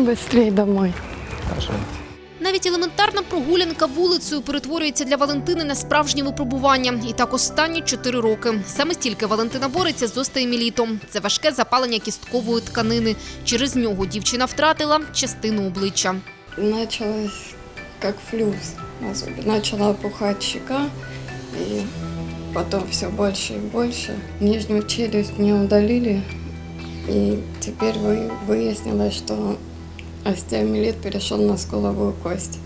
быстрее домой. Хорошо. Навіть елементарна прогулянка вулицею перетворюється для Валентини на справжнє випробування. І так останні чотири роки. Саме стільки Валентина бореться з остеомілітом. Це важке запалення кісткової тканини. Через нього дівчина втратила частину обличчя. Началось как флюс. Особенно Начала опухать щека, и потом все больше и больше. Нижнюю челюсть мне удалили, и теперь вы, выяснилось, что остеомилит перешел на скуловую кость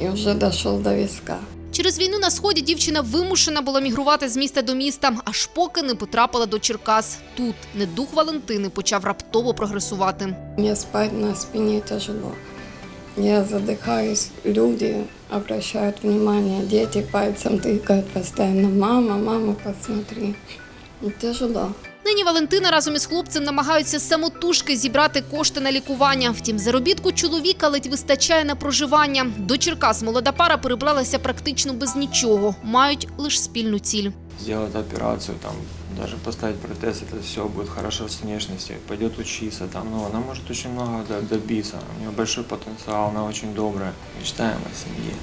и уже дошел до виска. Через війну на сході дівчина вимушена була мігрувати з міста до міста, аж поки не потрапила до Черкас. Тут недух Валентини почав раптово прогресувати. Мне спать на спине тяжело. Я задыхаюсь, люди обращают внимание, дети пальцем тыкают постоянно. Мама, мама, посмотри. И Тяжело. Нині Валентина разом із хлопцем намагаються самотужки зібрати кошти на лікування. Втім, заробітку чоловіка ледь вистачає на проживання. До Черкас молода пара перебралася практично без нічого. Мають лише спільну ціль. Сделать операцию, там, даже поставить протез, это все будет хорошо с внешностью. Пойдет учиться, там, ну, она может очень много до- добиться. У нее большой потенциал, она очень добрая. Мечтаем о семье,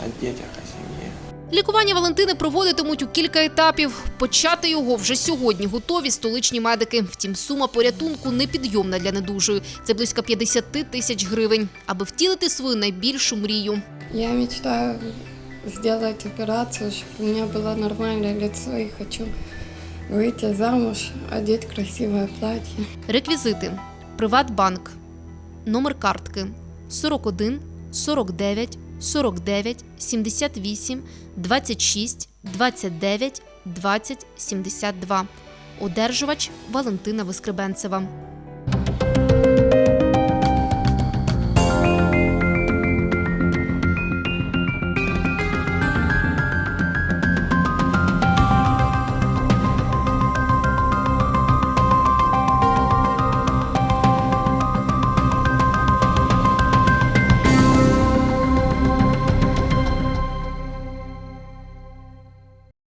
о детях, о семье. Лікування Валентини проводитимуть у кілька етапів. Почати його вже сьогодні готові столичні медики. Втім, сума порятунку непідйомна для недужої. Це близько 50 тисяч гривень, аби втілити свою найбільшу мрію. Я мечтаю сделать операцию, чтобы у меня было нормальное лицо и хочу выйти замуж, одеть красивое платье. Реквізити: Приватбанк, номер картки 41 49 49 78 26 29 20 72. Одержувач Валентина Вискребенцева.